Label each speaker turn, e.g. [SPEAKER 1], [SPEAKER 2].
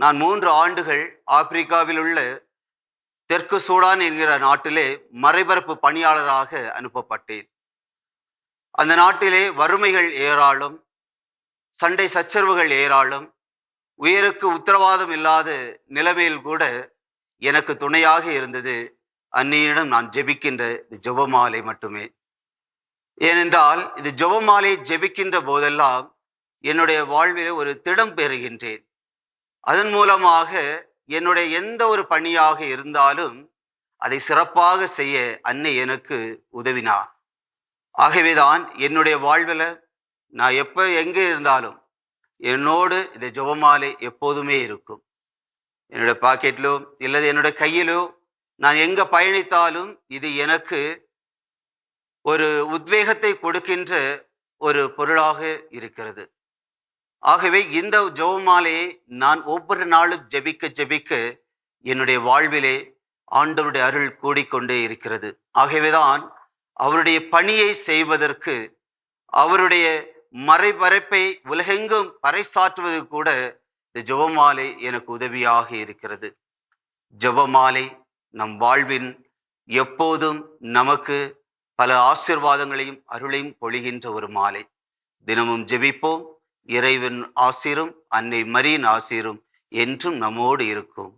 [SPEAKER 1] நான் மூன்று ஆண்டுகள் ஆப்பிரிக்காவில் உள்ள தெற்கு சூடான் என்கிற நாட்டிலே மறைபரப்பு பணியாளராக அனுப்பப்பட்டேன். அந்த நாட்டிலே வறுமைகள் ஏராளம் சண்டை சச்சரவுகள் ஏராளம் உயருக்கு உத்தரவாதம் இல்லாத நிலைமையில் கூட எனக்கு துணையாக இருந்தது. அந்நியிடம் நான் ஜெபிக்கின்ற இந்த ஜெபமாலை மட்டுமே. ஏனென்றால் இது ஜெபமாலை ஜெபிக்கின்ற போதெல்லாம் என்னுடைய வாழ்வில் ஒரு திடம் பெறுகின்றேன். அதன் மூலமாக என்னுடைய எந்த ஒரு பணியாக இருந்தாலும் அதை சிறப்பாக செய்ய அன்னை எனக்கு உதவினார். ஆகவேதான் என்னுடைய வாழ்வில் நான் எப்போ எங்கே இருந்தாலும் என்னோடு இந்த ஜெபமாலை எப்போதுமே இருக்கும். என்னுடைய பாக்கெட்டிலோ இல்லது என்னுடைய கையிலோ நான் எங்கே பயணித்தாலும் இது எனக்கு ஒரு உத்வேகத்தை கொடுக்கின்ற ஒரு பொருளாக இருக்கிறது. ஆகவே இந்த ஜெபமாலையை நான் ஒவ்வொரு நாளும் ஜெபிக்க ஜெபிக்க என்னுடைய வாழ்விலே ஆண்டவருடைய அருள் கூடிக்கொண்டே இருக்கிறது. ஆகவேதான் அவருடைய பணியை செய்வதற்கு அவருடைய மறைபரப்பை உலகெங்கும் பறைசாற்றுவது கூட இந்த ஜெபமாலை எனக்கு உதவியாக இருக்கிறது. ஜெபமாலை நம் வாழ்வின் எப்போதும் நமக்கு பல ஆசிர்வாதங்களையும் அருளையும் பொழிகின்ற ஒரு மாலை. தினமும் ஜெபிப்போம். இறைவன் ஆசிரும் அன்னை மரியின் ஆசிரும் என்றும் நம்மோடு இருக்கும்.